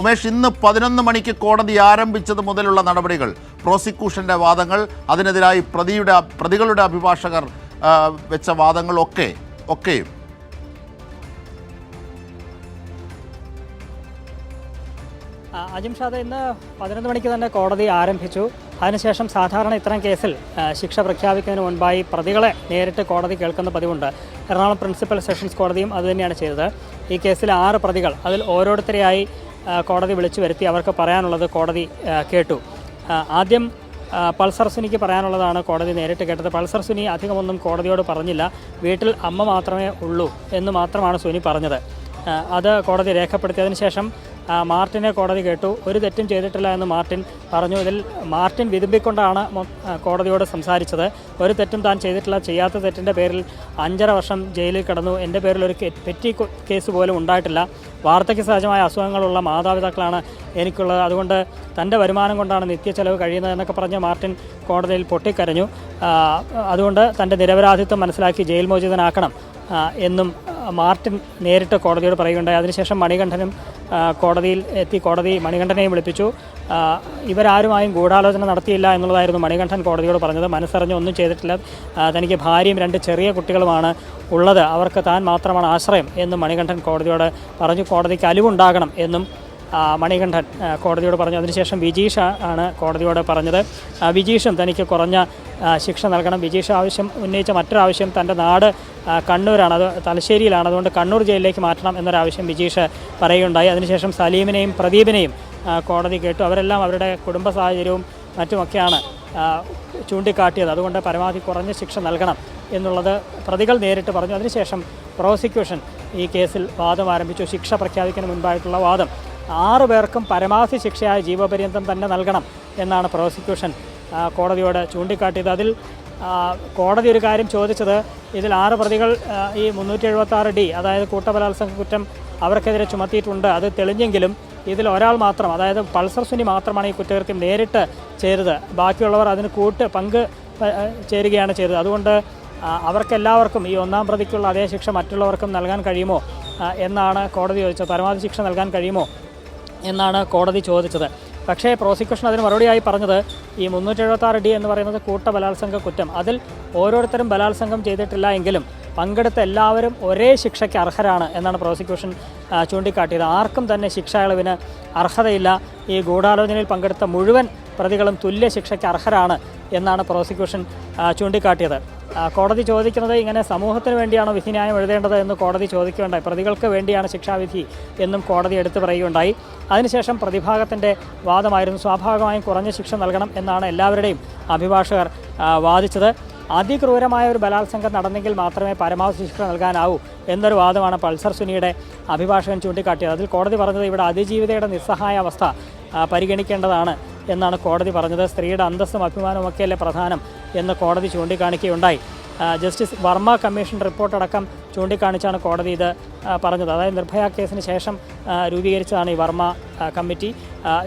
ഉമേഷ് ഇന്ന് പതിനൊന്ന് മണിക്ക് കോടതി ആരംഭിച്ചത് മുതലുള്ള നടപടികൾ പ്രോസിക്യൂഷന്റെ വാദങ്ങൾ അതിനെതിരായി പ്രതിയുടെ പ്രതികളുടെ അഭിഭാഷകർ വെച്ച ഒക്കെയും. ഒക്കെ അജിം ഷാദ് ഇന്ന് പതിനൊന്ന് മണിക്ക് തന്നെ കോടതി ആരംഭിച്ചു. അതിനുശേഷം സാധാരണ ഇത്തരം കേസിൽ ശിക്ഷ പ്രഖ്യാപിക്കുന്നതിന് മുൻപായി പ്രതികളെ നേരിട്ട് കോടതി കേൾക്കുന്ന പതിവുണ്ട്. എറണാകുളം പ്രിൻസിപ്പൽ സെഷൻസ് കോടതിയും അതുതന്നെയാണ് ചെയ്തത്. ഈ കേസിൽ ആറ് പ്രതികൾ അതിൽ ഓരോരുത്തരെയായി കോടതി വിളിച്ചു വരുത്തി അവർക്ക് പറയാനുള്ളത് കോടതി കേട്ടു. ആദ്യം പൾസർ സുനിക്ക് പറയാനുള്ളതാണ് കോടതി നേരിട്ട് കേട്ടത്. പൾസർ സുനി അധികമൊന്നും കോടതിയോട് പറഞ്ഞില്ല. വീട്ടിൽ അമ്മ മാത്രമേ ഉള്ളൂ എന്ന് മാത്രമാണ് സുനി പറഞ്ഞത്. അത് കോടതി രേഖപ്പെടുത്തിയതിന് ശേഷം മാർട്ടിനെ കോടതി കേട്ടു. ഒരു തെറ്റും ചെയ്തിട്ടില്ല എന്ന് മാർട്ടിൻ പറഞ്ഞു. ഇതിൽ മാർട്ടിൻ വിതുമ്പിക്കൊണ്ടാണ് കോടതിയോട് സംസാരിച്ചത്. ഒരു തെറ്റും താൻ ചെയ്തിട്ടില്ല. ചെയ്യാത്ത തെറ്റിന്റെ പേരിൽ അഞ്ചര വർഷം ജയിലിൽ കിടന്നു. എന്റെ പേരിൽ ഒരു പെറ്റി കേസ് പോലും ഉണ്ടായിട്ടില്ല. വാർദ്ധക്യ സഹജമായ അസുഖങ്ങളുള്ള മാതാപിതാക്കളാണ് എനിക്കുള്ളത്. അതുകൊണ്ട് തന്റെ വരുമാനം കൊണ്ടാണ് നിത്യ ചെലവ് കഴിയുന്നത് എന്നൊക്കെ പറഞ്ഞ് മാർട്ടിൻ കോടതിയിൽ പൊട്ടിക്കരഞ്ഞു. അതുകൊണ്ട് തന്റെ നിരപരാധിത്വം മനസ്സിലാക്കി ജയിൽ മോചിതനാക്കണം എന്നും മാർട്ടിൻ നേരിട്ട് കോടതിയോട് പറയുകയുണ്ടായി. അതിനുശേഷം മണികണ്ഠനും കോടതിയിൽ എത്തി കോടതി മണികണ്ഠനെയും വിളിപ്പിച്ചു. ഇവരാരുമായും ഗൂഢാലോചന നടത്തിയില്ല എന്നുള്ളതായിരുന്നു മണികണ്ഠൻ കോടതിയോട് പറഞ്ഞത്. മനസ്സറിഞ്ഞ് ഒന്നും ചെയ്തിട്ടില്ല. തനിക്ക് ഭാര്യയും രണ്ട് ചെറിയ കുട്ടികളുമാണ് ഉള്ളത്. അവർക്ക് താൻ മാത്രമാണ് ആശ്രയം എന്നും മണികണ്ഠൻ കോടതിയോട് പറഞ്ഞു. കോടതിക്ക് അലിവുണ്ടാകണം എന്നും മണികണ്ഠൻ കോടതിയോട് പറഞ്ഞു. അതിനുശേഷം വിജീഷ ആണ് കോടതിയോട് പറഞ്ഞത്. വിജീഷും തനിക്ക് കുറഞ്ഞ ശിക്ഷ നൽകണം. വിജീഷ് ആവശ്യം ഉന്നയിച്ച മറ്റൊരാവശ്യം തന്റെ നാട് കണ്ണൂരാണ്. അത് തലശ്ശേരിയിലാണ്. അതുകൊണ്ട് കണ്ണൂർ ജയിലിലേക്ക് മാറ്റണം എന്നൊരാവശ്യം വിജീഷ് പറയുകയുണ്ടായി. അതിനുശേഷം സലീമിനെയും പ്രദീപിനെയും കോടതി കേട്ടു. അവരെല്ലാം അവരുടെ കുടുംബ സാഹചര്യവും മറ്റുമൊക്കെയാണ് ചൂണ്ടിക്കാട്ടിയത്. അതുകൊണ്ട് പരമാവധി കുറഞ്ഞ ശിക്ഷ നൽകണം എന്നുള്ളത് പ്രതികൾ നേരിട്ട് പറഞ്ഞു. അതിനുശേഷം പ്രോസിക്യൂഷൻ ഈ കേസിൽ വാദം ആരംഭിച്ചു. ശിക്ഷ പ്രഖ്യാപിക്കുന്ന മുൻപായിട്ടുള്ള വാദം. ആറു പേർക്കും പരമാവധി ശിക്ഷയായ ജീവപര്യന്തം തന്നെ നൽകണം എന്നാണ് പ്രോസിക്യൂഷൻ കോടതിയോട് ചൂണ്ടിക്കാട്ടിയത്. അതിൽ കോടതി ഒരു കാര്യം ചോദിച്ചത് ഇതിൽ ആറ് പ്രതികൾ ഈ മുന്നൂറ്റി എഴുപത്തി ഡി അതായത് കൂട്ടബലാത്സംഗ കുറ്റം അവർക്കെതിരെ ചുമത്തിയിട്ടുണ്ട്. അത് തെളിഞ്ഞെങ്കിലും ഇതിൽ ഒരാൾ മാത്രം അതായത് പൾസർ സുനി മാത്രമാണ് ഈ കുറ്റകൃത്യം നേരിട്ട് ചെയ്തത്. ബാക്കിയുള്ളവർ അതിന് കൂട്ട് പങ്ക് ചേരുകയാണ് ചെയ്തത്. അതുകൊണ്ട് അവർക്കെല്ലാവർക്കും ഈ ഒന്നാം പ്രതിക്കുള്ള അതേ ശിക്ഷ മറ്റുള്ളവർക്കും നൽകാൻ കഴിയുമോ എന്നാണ് കോടതി ചോദിച്ചത്. പരമാവധി ശിക്ഷ നൽകാൻ കഴിയുമോ എന്നാണ് കോടതി ചോദിച്ചത്. പക്ഷേ പ്രോസിക്യൂഷൻ അതിന് മറുപടിയായി പറഞ്ഞത് ഈ മുന്നൂറ്റി എഴുപത്താറ് ഡി എന്ന് പറയുന്നത് കൂട്ട ബലാത്സംഗ കുറ്റം. അതിൽ ഓരോരുത്തരും ബലാത്സംഗം ചെയ്തിട്ടില്ല എങ്കിലും പങ്കെടുത്ത എല്ലാവരും ഒരേ ശിക്ഷയ്ക്ക് അർഹരാണ് എന്നാണ് പ്രോസിക്യൂഷൻ ചൂണ്ടിക്കാട്ടിയത്. ആർക്കും തന്നെ ശിക്ഷ ഇളവിന് അർഹതയില്ല. ഈ ഗൂഢാലോചനയിൽ പങ്കെടുത്ത മുഴുവൻ പ്രതികളും തുല്യ ശിക്ഷയ്ക്ക് അർഹരാണ് എന്നാണ് പ്രോസിക്യൂഷൻ ചൂണ്ടിക്കാട്ടിയത്. കോടതി ചോദിക്കുന്നത് ഇങ്ങനെ സമൂഹത്തിന് വേണ്ടിയാണോ വിധിന്യായം എഴുതേണ്ടത് എന്ന് കോടതി ചോദിക്കുകയുണ്ടായി. പ്രതികൾക്ക് വേണ്ടിയാണ് ശിക്ഷാവിധി എന്നും കോടതി എടുത്തു പറയുകയുണ്ടായി. അതിനുശേഷം പ്രതിഭാഗത്തിന്റെ വാദമായിരുന്നു സ്വാഭാവികമായും കുറഞ്ഞ ശിക്ഷ നൽകണം എന്നാണ് എല്ലാവരുടെയും അഭിഭാഷകർ വാദിച്ചത്. അതിക്രൂരമായ ഒരു ബലാത്സംഗം നടന്നെങ്കിൽ മാത്രമേ പരമാവധി ശിക്ഷ നൽകാനാവൂ എന്നൊരു വാദമാണ് പൾസർ സുനിയുടെ അഭിഭാഷകൻ ചൂണ്ടിക്കാട്ടിയത്. അതിൽ കോടതി പറഞ്ഞത് ഇവിടെ അതിജീവിതയുടെ നിസ്സഹായ അവസ്ഥ പരിഗണിക്കേണ്ടതാണ്. എന്നാണ് കോടതി പറഞ്ഞത്. സ്ത്രീയുടെ അന്തസ്സും അഭിമാനമൊക്കെയല്ലേ പ്രധാനം എന്ന് കോടതി ചൂണ്ടിക്കാണിക്കുകയുണ്ടായി. ജസ്റ്റിസ് വർമ്മ കമ്മീഷൻ റിപ്പോർട്ടടക്കം ചൂണ്ടിക്കാണിച്ചാണ് കോടതി ഇത് പറഞ്ഞത്. അതായത് നിർഭയ കേസിന് ശേഷം രൂപീകരിച്ചതാണ് ഈ വർമ്മ കമ്മിറ്റി.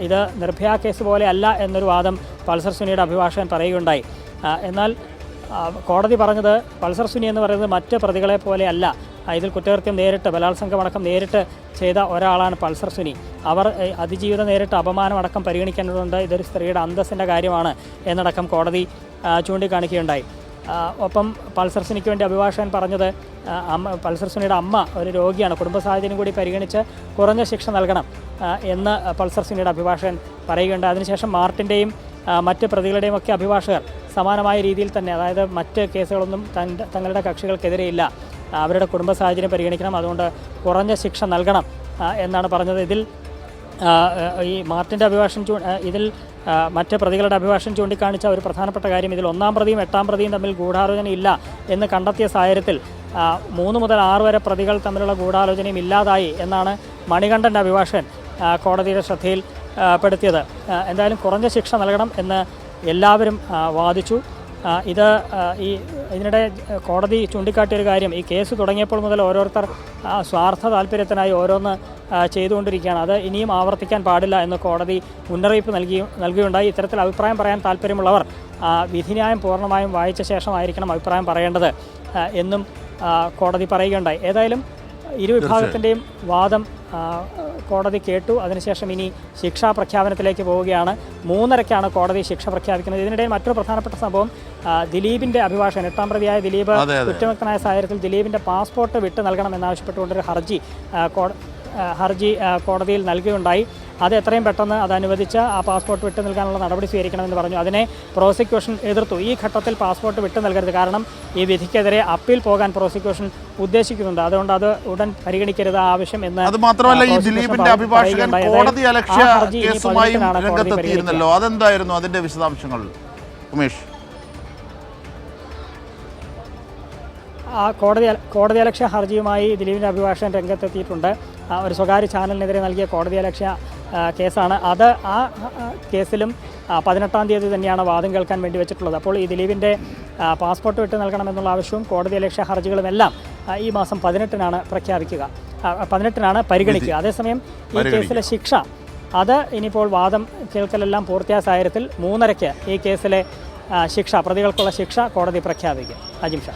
ഇത് നിർഭയ കേസ് പോലെ അല്ല എന്നൊരു വാദം പൾസർ സുനിയുടെ അഭിഭാഷകൻ പറയുകയുണ്ടായി. എന്നാൽ കോടതി പറഞ്ഞത് പൾസർ സുനി എന്ന് പറയുന്നത് മറ്റ് പ്രതികളെ പോലെ അല്ല. ഇതിൽ കുറ്റകൃത്യം നേരിട്ട് ബലാത്സംഗമടക്കം നേരിട്ട് ചെയ്ത ഒരാളാണ് പൾസർ സുനി. അവർ അതിജീവിതം നേരിട്ട് അപമാനമടക്കം പരിഗണിക്കേണ്ടതുണ്ട്. ഇതൊരു സ്ത്രീയുടെ അന്തസ്സിന്റെ കാര്യമാണ് എന്നടക്കം കോടതി ചൂണ്ടിക്കാണിക്കുകയുണ്ടായി. ഒപ്പം പൾസർ സുനിക്ക് വേണ്ടി അഭിഭാഷകൻ പറഞ്ഞത് അമ്മ പൾസർ സുനിയുടെ അമ്മ ഒരു രോഗിയാണ്. കുടുംബ സാഹചര്യം കൂടി പരിഗണിച്ച് കുറഞ്ഞ ശിക്ഷ നൽകണം എന്ന് പൾസർ സുനിയുടെ അഭിഭാഷകൻ പറയുകയുണ്ട് അതിനുശേഷം മാർട്ടിന്റെയും മറ്റ് പ്രതികളുടെയും ഒക്കെ അഭിഭാഷകർ സമാനമായ രീതിയിൽ തന്നെ അതായത് മറ്റ് കേസുകളൊന്നും തങ്ങളുടെ കക്ഷികൾക്കെതിരെ ഇല്ല. ആ, അവരുടെ കുടുംബ സാഹചര്യം പരിഗണിക്കണം അതുകൊണ്ട് കുറഞ്ഞ ശിക്ഷ നൽകണം എന്നാണ് പറഞ്ഞത്. ഇതിൽ ഈ മാർട്ടിന്റെ അഭിഭാഷണം ചൂ ഇതിൽ മറ്റ് പ്രതികളുടെ അഭിഭാഷണം ചൂണ്ടിക്കാണിച്ച ഒരു പ്രധാനപ്പെട്ട കാര്യം ഇതിൽ ഒന്നാം പ്രതിയും എട്ടാം പ്രതിയും തമ്മിൽ ഗൂഢാലോചന ഇല്ല എന്ന് കണ്ടെത്തിയ സാഹചര്യത്തിൽ മൂന്ന് മുതൽ ആറ് വരെ പ്രതികൾ തമ്മിലുള്ള ഗൂഢാലോചനയും ഇല്ലാതായി എന്നാണ് മണികണ്ഠന്റെ അഭിഭാഷകൻ കോടതിയുടെ ശ്രദ്ധയിൽ പെടുത്തിയത്. എന്തായാലും കുറഞ്ഞ ശിക്ഷ നൽകണം എന്ന് എല്ലാവരും വാദിച്ചു. ഇത് ഈ ഇതിനിടെ കോടതി ചൂണ്ടിക്കാട്ടിയൊരു കാര്യം. ഈ കേസ് തുടങ്ങിയപ്പോൾ മുതൽ ഓരോരുത്തർ സ്വാർത്ഥ താല്പര്യത്തിനായി ഓരോന്ന് ചെയ്തുകൊണ്ടിരിക്കുകയാണ്. അത് ഇനിയും ആവർത്തിക്കാൻ പാടില്ല എന്ന് കോടതി മുന്നറിയിപ്പ് നൽകി നൽകുകയുണ്ടായി. ഇത്തരത്തിൽ അഭിപ്രായം പറയാൻ താല്പര്യമുള്ളവർ വിധിന്യായം പൂർണമായും വായിച്ച ശേഷമായിരിക്കണം അഭിപ്രായം പറയേണ്ടത് എന്നും കോടതി പറയുകയുണ്ടായി. ഏതായാലും ഇരു വിഭാഗത്തിന്റെയും വാദം കോടതി കേട്ടു. അതിനുശേഷം ഇനി ശിക്ഷാ പ്രഖ്യാപനത്തിലേക്ക് പോവുകയാണ്. മൂന്നരയ്ക്കാണ് കോടതി ശിക്ഷ പ്രഖ്യാപിക്കുന്നത്. ഇതിനിടെ മറ്റൊരു പ്രധാനപ്പെട്ട സംഭവം ദിലീപിന്റെ അഭിഭാഷകൻ എട്ടാം പ്രതിയായ ദിലീപ്. കുറ്റമുക്തനായ സാഹചര്യത്തിൽ ദിലീപിന്റെ പാസ്പോർട്ട് വിട്ടു നൽകണമെന്നാവശ്യപ്പെട്ടുകൊണ്ടൊരു ഹർജി ഹർജി കോടതിയിൽ നൽകുകയുണ്ടായി. അത് എത്രയും പെട്ടെന്ന് അത് അനുവദിച്ച് ആ പാസ്പോർട്ട് വിട്ടു നൽകാനുള്ള നടപടി സ്വീകരിക്കണമെന്ന് പറഞ്ഞു. അതിനെ പ്രോസിക്യൂഷൻ എതിർത്തു. ഈ ഘട്ടത്തിൽ പാസ്പോർട്ട് വിട്ടു നൽകരുത്. കാരണം ഈ വിധിക്കെതിരെ അപ്പീൽ പോകാൻ പ്രോസിക്യൂഷൻ ഉദ്ദേശിക്കുന്നുണ്ട്. അതുകൊണ്ട് അത് ഉടൻ പരിഗണിക്കരുത് ആവശ്യം എന്ന് അത് മാത്രമല്ല ഈ ദിലീപിന്റെ അഭിഭാഷകൻ. കോടതി അലക്ഷ്യ കേസുമായും രംഗത്തെത്തിയിരുന്നല്ലോ. അതെന്തായിരുന്നു അതിന്റെ വിശദാംശങ്ങൾ? ഉമേഷ്. ആ കോടതി കോടതിയലക്ഷ്യ ഹർജിയുമായി ദിലീപിന്റെ അഭിഭാഷകൻ രംഗത്തെത്തിയിട്ടുണ്ട്. ഒരു സ്വകാര്യ ചാനലിനെതിരെ നൽകിയ കോടതി അലക്ഷ്യ ആ, കേസാണ്. അത് ആ കേസിലും പതിനെട്ടാം തീയതി തന്നെയാണ് വാദം കേൾക്കാൻ വേണ്ടി വെച്ചിട്ടുള്ളത്. അപ്പോൾ ഈ ദിലീപിന്റെ പാസ്പോർട്ട് വിട്ടു നൽകണമെന്നുള്ള ആവശ്യവും കോടതി അലക്ഷ്യ ഹർജികളുമെല്ലാം ഈ മാസം പതിനെട്ടിനാണ് പ്രഖ്യാപിക്കുക. പതിനെട്ടിനാണ് പരിഗണിക്കുക. അതേസമയം ഈ കേസിലെ ശിക്ഷ അത് ഇനിയിപ്പോൾ വാദം കേൾക്കലെല്ലാം പൂർത്തിയായ സാഹചര്യത്തിൽ മൂന്നരയ്ക്ക് ഈ കേസിലെ ശിക്ഷ പ്രതികൾക്കുള്ള ശിക്ഷ കോടതി പ്രഖ്യാപിക്കും. അജിം ഷാ.